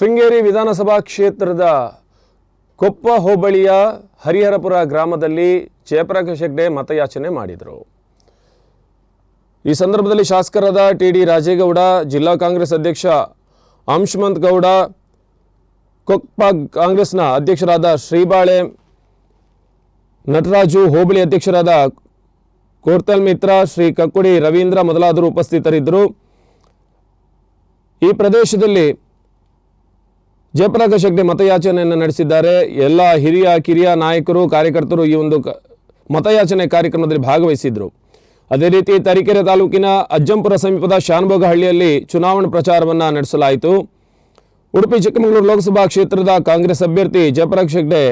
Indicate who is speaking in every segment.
Speaker 1: ಶೃಂಗೇರಿ ವಿಧಾನಸಭಾ ಕ್ಷೇತ್ರದ ಕೊಪ್ಪ ಹೋಬಳಿಯ ಹರಿಹರಪುರ ಗ್ರಾಮದಲ್ಲಿ ಜಯಪ್ರಕಾಶ್ ಹೆಗ್ಡೆ ಮತಯಾಚನೆ ಮಾಡಿದರು. ಈ ಸಂದರ್ಭದಲ್ಲಿ ಶಾಸಕರಾದ ಟಿ ಡಿ ರಾಜೇಗೌಡ, ಜಿಲ್ಲಾ ಕಾಂಗ್ರೆಸ್ ಅಧ್ಯಕ್ಷ ಅಂಶುಮಂತ್ ಗೌಡ, ಕೊಪ್ಪ ಕಾಂಗ್ರೆಸ್ನ ಅಧ್ಯಕ್ಷರಾದ ಶ್ರೀಬಾಳೆ, ನಟರಾಜು ಹೋಬಳಿ ಅಧ್ಯಕ್ಷರಾದ ಕೋರ್ತಲ್ ಮಿತ್ರ ಶ್ರೀ ಕಕ್ಕುಡಿ ರವೀಂದ್ರ ಮೊದಲಾದರು ಉಪಸ್ಥಿತರಿದ್ದರು. ಈ ಪ್ರದೇಶದಲ್ಲಿ ಜಯಪ್ರಕಾಶ್ ಹೆಗ್ಡೆ ಮತಯಾಚನೆಯನ್ನು ನಡೆಸಿದ್ದಾರೆ. ಎಲ್ಲ ಹಿರಿಯ, ಕಿರಿಯ ನಾಯಕರು, ಕಾರ್ಯಕರ್ತರು ಈ ಒಂದು ಮತಯಾಚನೆ ಕಾರ್ಯಕ್ರಮದಲ್ಲಿ ಭಾಗವಹಿಸಿದ್ರು. ಅದೇ ರೀತಿ ತರೀಕೆರೆ ತಾಲೂಕಿನ ಅಜ್ಜಂಪುರ ಸಮೀಪದ ಶಾನಭೋಗಹಳ್ಳಿಯಲ್ಲಿ ಚುನಾವಣಾ ಪ್ರಚಾರವನ್ನು ನಡೆಸಲಾಯಿತು. ಉಡುಪಿ, ಚಿಕ್ಕಮಗಳೂರು ಲೋಕಸಭಾ ಕ್ಷೇತ್ರದ ಕಾಂಗ್ರೆಸ್ ಅಭ್ಯರ್ಥಿ ಜಯಪ್ರಕಾಶ್ ಹೆಗ್ಡೆ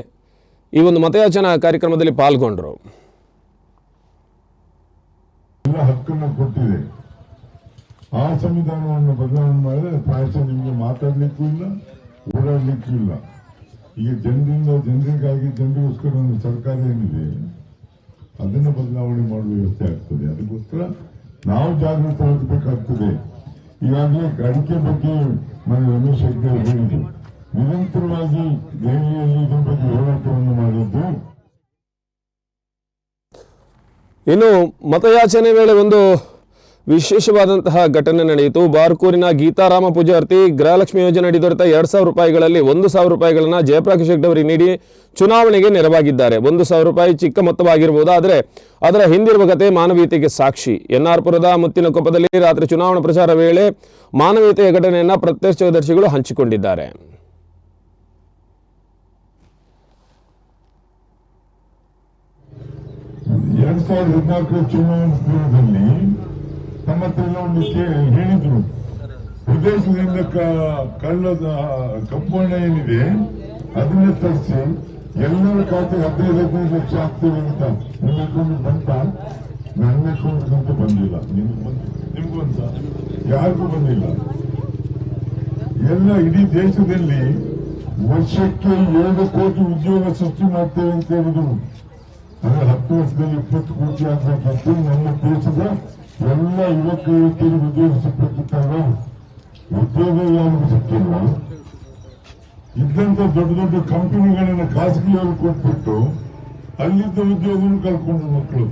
Speaker 1: ಈ ಒಂದು ಮತಯಾಚನಾ ಕಾರ್ಯಕ್ರಮದಲ್ಲಿ ಪಾಲ್ಗೊಂಡರು.
Speaker 2: ಹಕ್ಕನ್ನು ಕೊಟ್ಟಿದೆ. ಆ ಸಂವಿಧಾನವನ್ನು ಬದಲಾವಣೆ ಮಾಡಿದ್ರೆ ಪ್ರಾಯಶಃ ನಿಮಗೆ ಮಾತಾಡ್ಲಿಕ್ಕೂ ಇಲ್ಲ. ಓಡಾಡ್ಲಿಕ್ಕೂ ಇಲ್ಲ ಈಗ ಜನರಿಂದ ಜನರಿಗಾಗಿ ಜನರಿಗೋಸ್ಕರ ಒಂದು ಸರ್ಕಾರ ಏನಿದೆ, ಅದನ್ನು ಬದಲಾವಣೆ ಮಾಡುವ ವ್ಯವಸ್ಥೆ ಆಗ್ತದೆ. ಅದಕ್ಕೋಸ್ಕರ ನಾವು ಜಾಗೃತ ವಹಿಸಬೇಕಾಗ್ತದೆ ಈಗಾಗಲೇ ಅಡಿಕೆ ಬಗ್ಗೆ ಮನೆ ರಮೇಶ್ ಹೆಗ್ಡೆ ಹೇಳಿದ್ರು. ನಿರಂತರವಾಗಿ ದೆಹಲಿಯಲ್ಲಿ ಇದರ ಬಗ್ಗೆ ಹೋರಾಟವನ್ನು ಮಾಡಿದ್ದು
Speaker 1: ಇನ್ನು ಮತಯಾಚನೆ ವೇಳೆ ಒಂದು ವಿಶೇಷವಾದಂತಹ ಘಟನೆ ನಡೆಯಿತು. ಬಾರ್ಕೂರಿನ ಗೀತಾರಾಮ ಪೂಜಾರ್ತಿ ಗೃಹಲಕ್ಷ್ಮಿ ಯೋಜನೆ ಅಡಿ ದೊರೆತ ಎರಡು ಸಾವಿರ ರೂಪಾಯಿಗಳಲ್ಲಿ ಒಂದು ಸಾವಿರ ರೂಪಾಯಿಗಳನ್ನು ಜಯಪ್ರಕಾಶ್ ಅವರಿಗೆ ನೀಡಿ ಚುನಾವಣೆಗೆ ನೆರವಾಗಿದ್ದಾರೆ. ಒಂದು ಸಾವಿರ ರೂಪಾಯಿ ಚಿಕ್ಕ ಮೊತ್ತವಾಗಿರಬಹುದು ಆದರೆ ಅದರ ಹಿಂದಿರುವ ಕತೆ ಮಾನವೀಯತೆಗೆ ಸಾಕ್ಷಿ. ಎನ್ಆರ್ಪುರದ ಮುತ್ತಿನಕೊಪ್ಪದಲ್ಲಿ ರಾತ್ರಿ ಚುನಾವಣಾ ಪ್ರಚಾರ ವೇಳೆ ಮಾನವೀಯತೆಯ ಘಟನೆಯನ್ನು ಪ್ರತ್ಯಕ್ಷದರ್ಶಿಗಳು ಹಂಚಿಕೊಂಡಿದ್ದಾರೆ.
Speaker 2: ಎರಡ್ ಸಾವಿರದ ಹದಿನಾಲ್ಕರ ಚುನಾವಣಾ ತಮ್ಮ ಹತ್ರ ಹೇಳಿದ್ರು. ವಿದೇಶದಿಂದ ಕ- ಕಳ್ಳದ ಕಪ್ಪು ಹಣ ಏನಿದೆ, ಅದನ್ನೇ ತರಿಸಿ, ಎಲ್ಲರ ಖಾತೆಗೆ ಹದಿನೈದು ಹದಿನೈದು ಲಕ್ಷ ಆಗ್ತೇವೆ ಅಂತ ನಿಮ್ಮ ಅಕೌಂಟ್ ಬಂತ? ನನ್ನ ಅಕೌಂಟ್ ಅಂತ ಬಂದಿಲ್ಲ. ನಿಮ್ಗೆ ಬಂತ? ಯಾರಿಗೂ ಬಂದಿಲ್ಲ. ಎಲ್ಲ ಇಡೀ ದೇಶದಲ್ಲಿ ವರ್ಷಕ್ಕೆ ಎರಡು ಕೋಟಿ ಉದ್ಯೋಗ ಸೃಷ್ಟಿ ಮಾಡ್ತೇವೆ ಅಂತ ಹೇಳಿದ್ರು. ಅಂದ್ರೆ ಹತ್ತು ವರ್ಷದಲ್ಲಿ ಇಪ್ಪತ್ತು ಕೋಟಿ ಆಗ್ಬೇಕಂತ ನಮ್ಮ ದೇಶದ ಎಲ್ಲ ಯುವಕ ಯುವತಿಯರಿಗೆ ಉದ್ಯೋಗ ಸಿಕ್ಕಬೇಕಿತ್ತಲ್ಲ ಉದ್ಯೋಗ ಯಾರಿಗೂ ಸಿಕ್ಕಿಲ್ಲ. ಇದ್ದಂತ ದೊಡ್ಡ ದೊಡ್ಡ ಕಂಪನಿಗಳನ್ನ ಖಾಸಗಿಯವರು ಕೊಟ್ಬಿಟ್ಟು ಅಲ್ಲಿದ್ದ ಉದ್ಯೋಗವನ್ನು ಕಳ್ಕೊಂಡ್ರು ಮಕ್ಕಳು.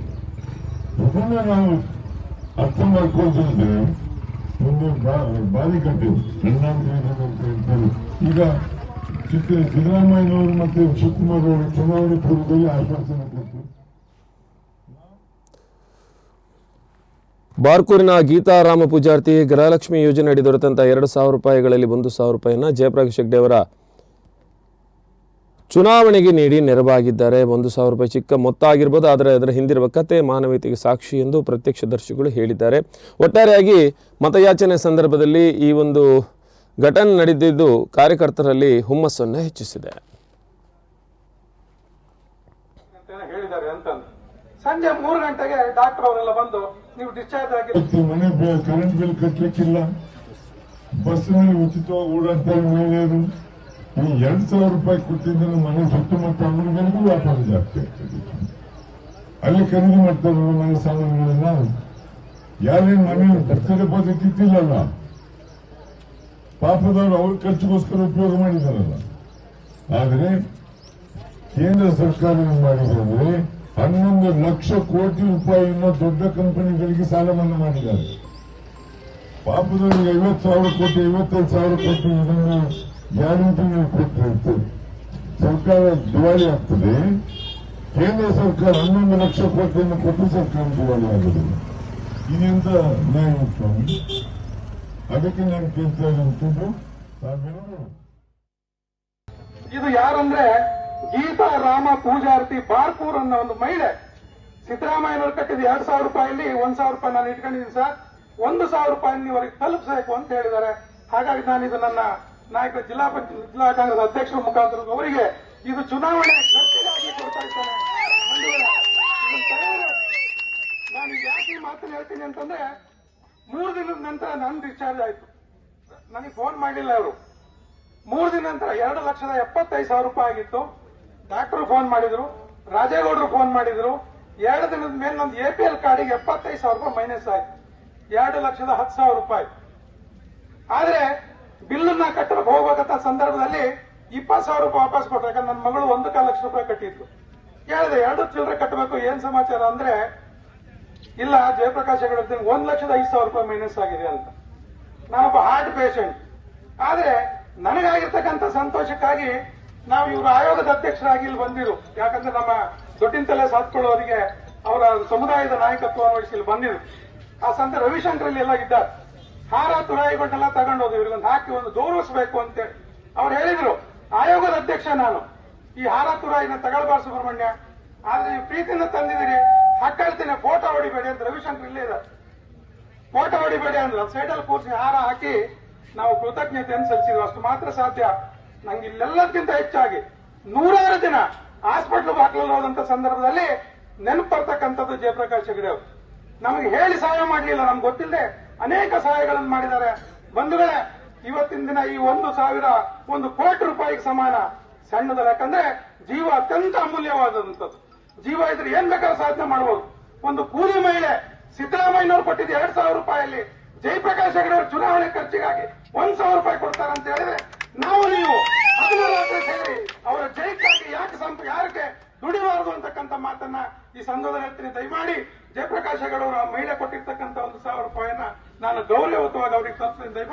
Speaker 2: ಇದನ್ನ ನಾವು ಅರ್ಥ ಮಾಡ್ಕೊಳ್ತಿದ್ರೆ ಒಂದು ಬಾರಿ ಕಟ್ಟೆ ಅಂತ ಹೇಳ್ತಾರೆ. ಈಗ ಸಿದ್ದರಾಮಯ್ಯನವರು ಮತ್ತೆ ಶಿವಕುಮಾರ್ ಅವರು ಚುನಾವಣೆ ಪೂರ್ವದಲ್ಲಿ ಆಶ್ವಾಸನೆ
Speaker 1: ಬಾರ್ಕೂರಿನ ಗೀತಾರಾಮ ಪೂಜಾರ್ತಿ ಗೃಹಲಕ್ಷ್ಮಿ ಯೋಜನೆ ಅಡಿ ದೊರೆತಂಥ ಎರಡು ಸಾವಿರ ರೂಪಾಯಿಗಳಲ್ಲಿ ಒಂದು ಸಾವಿರ ರೂಪಾಯಿಯನ್ನು ಜಯಪ್ರಕಾಶ್ ಹೆಗ್ಡೆ ಅವರ ಚುನಾವಣೆಗೆ ನೀಡಿ ನೆರವಾಗಿದ್ದಾರೆ. ಒಂದು ಸಾವಿರ ರೂಪಾಯಿ ಚಿಕ್ಕ ಮೊತ್ತ ಆಗಿರ್ಬೋದು, ಆದರೆ ಅದರ ಹಿಂದಿರುವ ಕತೆ ಮಾನವೀಯತೆಗೆ ಸಾಕ್ಷಿ ಎಂದು ಪ್ರತ್ಯಕ್ಷದರ್ಶಿಗಳು ಹೇಳಿದ್ದಾರೆ. ಒಟ್ಟಾರೆಯಾಗಿ ಮತಯಾಚನೆ ಸಂದರ್ಭದಲ್ಲಿ ಈ ಒಂದು ಘಟನೆ ನಡೆದಿದ್ದು ಕಾರ್ಯಕರ್ತರಲ್ಲಿ ಹುಮ್ಮಸ್ಸನ್ನು ಹೆಚ್ಚಿಸಿದೆ
Speaker 3: ಅಂತ ಹೇಳಿದ್ದಾರೆ ಅಂತ ಸಂಜೆ ಮೂರು ಗಂಟೆಗೆ ಡಾಕ್ಟರ್ ಅವರೆಲ್ಲ ಬಂದು ನೀವು ಡಿಸ್ಚಾರ್ಜ್ ಆಗಿ
Speaker 2: ಮನೆ ಕರೆಂಟ್ ಬಿಲ್ ಕಟ್ಟಲಿಕ್ಕಿಲ್ಲ ಬಸ್ನಲ್ಲಿ ಉಚಿತವಾಗಿ ಓಡಾಡ್ತಾರೆ ಮಹಿಳೆಯರು ಈ ಎರಡ್ ಸಾವಿರ ರೂಪಾಯಿ ಕೊಟ್ಟಿದ್ದರೆ ಮನೆ ಸುತ್ತಮುತ್ತ ಅಂಗಡಿಗಳಿಗೂ ವ್ಯಾಪಾರ ಜಾಸ್ತಿ ಆಗ್ತದೆ. ಅಲ್ಲಿ ಖರೀದಿ ಮಾಡ್ತಾರಲ್ಲ ಮನೆ ಸಾಮಾನುಗಳನ್ನ ಯಾರೇನು ಮನೆ ಫಿಕ್ಸ್ ಡೆಪಾಸಿಟ್ ಇಟ್ಟಿಲ್ಲಲ್ಲ. ಪಾಪದವರು ಅವ್ರ ಖರ್ಚಿಗೋಸ್ಕರ ಉಪಯೋಗ ಮಾಡಿದಾರಲ್ಲ. ಆದರೆ ಕೇಂದ್ರ ಸರ್ಕಾರ ಏನು ಮಾಡಿದೆ ಅಂದ್ರೆ ಹನ್ನೊಂದು ಲಕ್ಷ ಕೋಟಿ ರೂಪಾಯಿಯನ್ನು ದೊಡ್ಡ ಕಂಪನಿಗಳಿಗೆ ಸಾಲ ಮನ್ನಾ ಮಾಡಿದ್ದಾರೆ. ಪಾಪದವರಿಗೆ ಐವತ್ತು ಸಾವಿರ ಕೋಟಿ, ಐವತ್ತೈದು ಸಾವಿರ ಕೋಟಿ ಇದನ್ನು ಗ್ಯಾರಂಟಿ ಕೊಟ್ಟಿರುತ್ತೆ ಸರ್ಕಾರ ದಿವಾಳಿ ಆಗ್ತದೆ. ಕೇಂದ್ರ ಸರ್ಕಾರ ಹನ್ನೊಂದು ಲಕ್ಷ ಕೋಟಿಯನ್ನು ಕೊಟ್ಟು ಸರ್ಕಾರ ದಿವಾಳಿ ಆಗಿದೆ ಇದೆಂತ ನ್ಯಾಯ ಸ್ವಾಮಿ ಅದಕ್ಕೆ ನಾನು ಕೇಳ್ತಾ ತಾವೆಲ್ಲರೂ
Speaker 3: ಇದು ಯಾರಂದ್ರೆ ಗೀತಾ ರಾಮ ಪೂಜಾರ್ತಿ ಬಾರ್ಪೂರ್ ಅನ್ನೋ ಒಂದು ಮಹಿಳೆ. ಸಿದ್ದರಾಮಯ್ಯನವರು ಕಟ್ಟಿದ ಎರಡ್ ಸಾವಿರ ರೂಪಾಯಲ್ಲಿ ಒಂದ್ ಸಾವಿರ ರೂಪಾಯಿ ನಾನು ಇಟ್ಕೊಂಡಿದ್ದೀನಿ ಸರ್. ಒಂದು ಸಾವಿರ ರೂಪಾಯಿ ಅವರಿಗೆ ತಲುಪಿಸಬೇಕು ಅಂತ ಹೇಳಿದ್ದಾರೆ. ಹಾಗಾಗಿ ನಾನು ಇದು ನನ್ನ ನಾಯಕ ಜಿಲ್ಲಾ ಪಂಚಾಯತ್ ಜಿಲ್ಲಾ ಕಾಂಗ್ರೆಸ್ ಅಧ್ಯಕ್ಷರ ಮುಖಾಂತರ ಅವರಿಗೆ ಇದು ಚುನಾವಣೆ. ನಾನು ಯಾಕೆ ಮಾತನ್ನು ಹೇಳ್ತೀನಿ ಅಂತಂದ್ರೆ ಮೂರು ದಿನದ ನಂತರ ನನ್ನ ಡಿಸ್ಚಾರ್ಜ್ ಆಯ್ತು. ನನಗೆ ಫೋನ್ ಮಾಡಿಲ್ಲ ಅವರು. ಮೂರು ದಿನ ನಂತರ ಎರಡು ಲಕ್ಷದ ಎಪ್ಪತ್ತೈದು ಸಾವಿರ ರೂಪಾಯಿ ಆಗಿತ್ತು. ಡಾಕ್ಟರ್ ಫೋನ್ ಮಾಡಿದ್ರು, ರಾಜೇಗೌಡರು ಫೋನ್ ಮಾಡಿದ್ರು, ಎರಡು ದಿನದ ಮೇಲೆ ನಮ್ದು ಎ ಪಿ ಎಲ್ ಕಾರ್ಡಿಗೆ ಎಪ್ಪತ್ತೈದು ಸಾವಿರ ರೂಪಾಯಿ ಮೈನಸ್ ಆಯ್ತು. ಎರಡು ಲಕ್ಷದ ಹತ್ತು ಸಾವಿರ ರೂಪಾಯಿ ಆದ್ರೆ, ಬಿಲ್ಲನ್ನ ಕಟ್ಟಡಕ್ಕೆ ಹೋಗ್ಬೇಕಂತ ಸಂದರ್ಭದಲ್ಲಿ ಇಪ್ಪತ್ತು ಸಾವಿರ ರೂಪಾಯಿ ವಾಪಸ್ ಕೊಟ್ಟರೆ ನನ್ನ ಮಗಳು ಒಂದು ಕಾಲು ಲಕ್ಷ ರೂಪಾಯಿ ಕಟ್ಟಿದ್ಲು. ಕೇಳಿದೆ, ಎರಡು ಚಿಲ್ಲರೆ ಕಟ್ಟಬೇಕು, ಏನ್ ಸಮಾಚಾರ ಅಂದ್ರೆ, ಇಲ್ಲ, ಜಯಪ್ರಕಾಶ್ ಹೆಗಡೆ ಒಂದ್ ಲಕ್ಷದ ಐದು ಸಾವಿರ ರೂಪಾಯಿ ಮೈನಸ್ ಆಗಿದೆ ಅಂತ. ನಾನೊಬ್ಬ ಹಾರ್ಟ್ ಪೇಷಂಟ್ ಆದ್ರೆ, ನನಗಾಗಿರ್ತಕ್ಕಂಥ ಸಂತೋಷಕ್ಕಾಗಿ ನಾವು ಇವರು ಆಯೋಗದ ಅಧ್ಯಕ್ಷರಾಗಿ ಇಲ್ಲಿ ಬಂದಿರು. ಯಾಕಂದ್ರೆ ನಮ್ಮ ದೊಡ್ಡಿನ ತಲೆ ಸಾತ್ಕೊಳ್ಳೋರಿಗೆ ಅವರ ಸಮುದಾಯದ ನಾಯಕತ್ವವನ್ನು ವಹಿಸಿ ಇಲ್ಲಿ ಬಂದಿರು ಆ ಸಂತ ರವಿಶಂಕರ್ ಎಲ್ಲ ಇದ್ದಾರೆ. ಹಾರ ತುರಾಯಿಗಳನ್ನೆಲ್ಲ ತಗೊಂಡೋದು ಇವ್ರಿಗೊಂದು ಹಾಕಿ ಒಂದು ಗೌರವಿಸಬೇಕು ಅಂತೇಳಿ ಅವ್ರು ಹೇಳಿದ್ರು. ಆಯೋಗದ ಅಧ್ಯಕ್ಷ ನಾನು. ಈ ಹಾರ, ತುರಾಯಿನ ತಗೊಳ್ಬಾರ್ದು ಸುಬ್ರಹ್ಮಣ್ಯ. ಆದ್ರೆ ನೀವು ಪ್ರೀತಿಯಿಂದ ತಂದಿದ್ದೀರಿ. ಹಕ್ಕಳ್ತೀನಿ, ಫೋಟೋ ಹೊಡಿಬೇಡಿ ಅಂತ ರವಿಶಂಕರ್ ಇಲ್ಲೇ ಇದ್ದಾರೆ. ಫೋಟೋ ಹೊಡಿಬೇಡಿ ಅಂದ್ರೆ ಸೈಡಲ್ಲಿ ಕೂರಿಸಿ ಹಾರ ಹಾಕಿ ನಾವು ಕೃತಜ್ಞತೆಯನ್ನು ಸಲ್ಲಿಸಿದ್ವಿ ಅಷ್ಟು ಮಾತ್ರ ಸಾಧ್ಯ. ನಂಗೆ ಇಲ್ಲೆಲ್ಲಕ್ಕಿಂತ ಹೆಚ್ಚಾಗಿ ನೂರಾರು ದಿನ ಹಾಸ್ಪಿಟ್ಲ್ ಬಾಕ್ಲಲ್ಲಿ ಹೋದಂತ ಸಂದರ್ಭದಲ್ಲಿ ನೆನಪು ಬರ್ತಕ್ಕಂಥದ್ದು ಜಯಪ್ರಕಾಶ್ ಹೆಗಡೆ ಅವರು. ನಮಗೆ ಹೇಳಿ ಸಹಾಯ ಮಾಡಲಿಲ್ಲ, ನಮ್ಗೆ ಗೊತ್ತಿಲ್ಲದೆ ಅನೇಕ ಸಹಾಯಗಳನ್ನು ಮಾಡಿದ್ದಾರೆ. ಬಂಧುಗಳೇ, ಇವತ್ತಿನ ದಿನ ಈ ಒಂದು ಸಾವಿರ ಒಂದು ಕೋಟಿ ರೂಪಾಯಿಗೆ ಸಮಾನ ಸಣ್ಣದಲ್ಲ, ಯಾಕಂದ್ರೆ ಜೀವ ಅತ್ಯಂತ ಅಮೂಲ್ಯವಾದಂಥದ್ದು. ಜೀವ ಇದ್ರೆ ಏನ್ ಬೇಕಾದ್ರೂ ಸಾಧನೆ ಮಾಡಬಹುದು ಒಂದು ಕೂಲಿ ಮಹಿಳೆ ಸಿದ್ದರಾಮಯ್ಯನವರು ಕೊಟ್ಟಿದ್ದು ಎರಡು ಸಾವಿರ ರೂಪಾಯಿಯಲ್ಲಿ ಜಯಪ್ರಕಾಶ್ ಹೆಗಡೆ ಅವರು ಚುನಾವಣೆ ಖರ್ಚಿಗಾಗಿ ಒಂದ್ ಸಾವಿರ ರೂಪಾಯಿ ಕೊಡ್ತಾರೆ ಅಂತ ಹೇಳಿದ್ರೆ ನಾವು ನೀವು ಹದಿನಾರು ಸೇರಿ ಅವರ ಜಯಕ್ಕಾಗಿ ಯಾಕೆ ಸಂಪ, ಯಾರಿಗೆ ದುಡಿಬಾರದು ಅಂತಕ್ಕಂಥ ಮಾತನ್ನ ಈ ಸಂದರ್ಭದಲ್ಲಿ ಹೇಳ್ತೀನಿ. ದಯಮಾಡಿ ಜಯಪ್ರಕಾಶ್ ಅವರು ಆ ಮಹಿಳೆ ಕೊಟ್ಟಿರ್ತಕ್ಕಂಥ ಒಂದು ಸಾವಿರ ರೂಪಾಯಿಯನ್ನ ನಾನು ಗೌರವಯುತವಾಗಿ ಅವರಿಗೆ ಸ್ವಲ್ಪ ದಯಮಾಡಿ